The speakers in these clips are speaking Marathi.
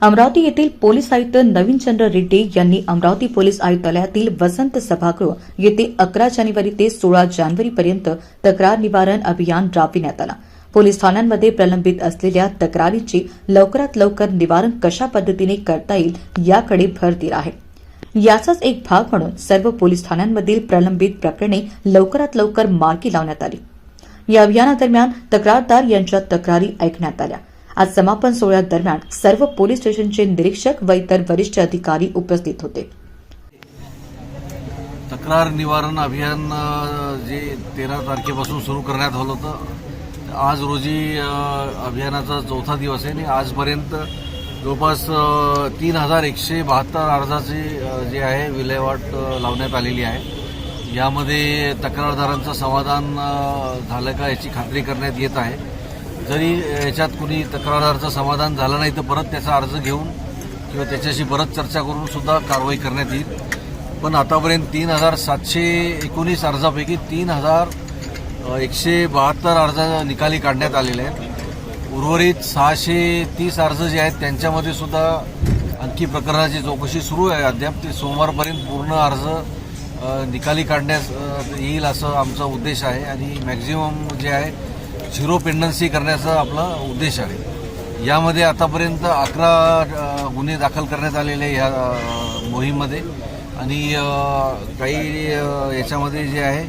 अमरावती येथील पोलीस आयुक्त नवीनचंद्र रेड्डी यांनी अमरावती पोलीस आयुक्तालयातील वसंत सभागृह येथे अकरा जानेवारी ते सोळा जानेवारीपर्यंत तक्रार निवारण अभियान राबविण्यात आला. पोलीस ठाण्यांमध्ये प्रलंबित असलेल्या तक्रारींची लवकरात लवकर निवारण कशा पद्धतीने करता येईल याकडे भर दिला आहे. याचाच एक भाग म्हणून सर्व पोलीस ठाण्यांमधील प्रलंबित प्रकरणे लवकरात लवकर मार्गी लावण्यात आली. या अभियानादरम्यान तक्रारदार यांच्या तक्रारी ऐकण्यात आल्या. आज समापन सोहळ्यादरम्यान सर्व पोलीस स्टेशनचे निरीक्षक व इतर वरिष्ठ अधिकारी उपस्थित होते. तक्रार निवारण अभियान जे तेरा तारखेपासून सुरू करण्यात आलं होतं आज रोजी अभियानाचा चौथा दिवस आहे आणि आजपर्यंत जवळपास तीन हजार एकशे बहात्तर अर्जाचे जे आहे विल्हेवाट लावण्यात आलेली आहे. यामध्ये तक्रारदारांचं समाधान झालं का याची खात्री करण्यात येत आहे. जरी याच्यात कुणी तक्रारदाराचं समाधान झालं नाही तर परत त्याचा अर्ज घेऊन किंवा त्याच्याशी परत चर्चा करून सुद्धा कारवाई करण्यात येईल. पण आतापर्यंत तीन हजार सातशे एकोणीस अर्जापैकी तीन हजार एकशे बहात्तर अर्ज निकाली काढण्यात आलेले आहेत. उर्वरित सहाशे तीस अर्ज जे आहेत त्यांच्यामध्ये सुद्धा आणखी प्रकरणाची चौकशी सुरू आहे. अद्याप ते सोमवारपर्यंत पूर्ण अर्ज निकाली काढण्यास येईल असं आमचा उद्देश आहे. आणि मॅक्झिमम जे आहे झिरो पेंडन्सी करण्याचा आपला उद्देश आहे. यामध्ये आतापर्यंत अकरा गुन्हे दाखल करण्यात आलेले या मोहीममध्ये. आणि काही याच्यामध्ये जे आहे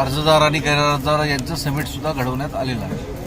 अर्जदार आणि गैरअर्जदार यांचं सबमिटसुद्धा घडवण्यात आलेलं आहे.